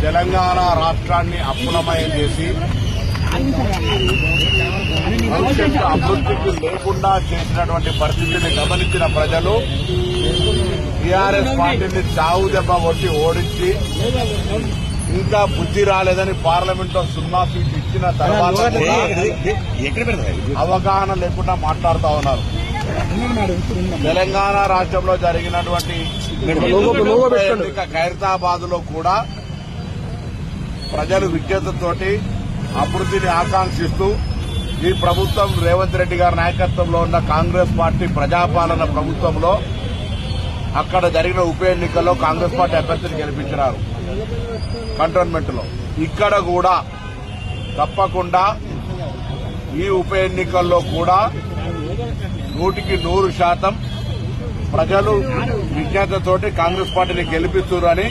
తెలంగాణ రాష్ట్రాన్ని అప్పులమయం చేసి భవిష్యత్తు అభివృద్ధికి లేకుండా చేసినటువంటి పరిస్థితిని గమనించిన ప్రజలు టీఆర్ఎస్ పార్టీని చావు దెబ్బ కొట్టి ఓడించి ఇంకా బుద్ధి రాలేదని పార్లమెంట్లో సున్నా సీట్ ఇచ్చిన తర్వాత అవగాహన లేకుండా మాట్లాడుతా ఉన్నారు తెలంగాణ రాష్ట్రంలో జరిగినటువంటి ఖైరతాబాద్లో కూడా ప్రజలు విజ్ఞతతోటి అభివృద్ధిని ఆకాంక్షిస్తూ ఈ ప్రభుత్వం రేవంత్ రెడ్డి గారి నాయకత్వంలో ఉన్న కాంగ్రెస్ పార్టీ ప్రజాపాలన ప్రభుత్వంలో అక్కడ జరిగిన ఉప ఎన్నికల్లో కాంగ్రెస్ పార్టీ అభ్యర్థిని గెలిపించినారు. కంటోన్మెంట్లో ఇక్కడ కూడా తప్పకుండా ఈ ఉప ఎన్నికల్లో కూడా నూటికి నూరు శాతం ప్రజలు విజ్ఞతతోటి కాంగ్రెస్ పార్టీని గెలిపిస్తున్నారని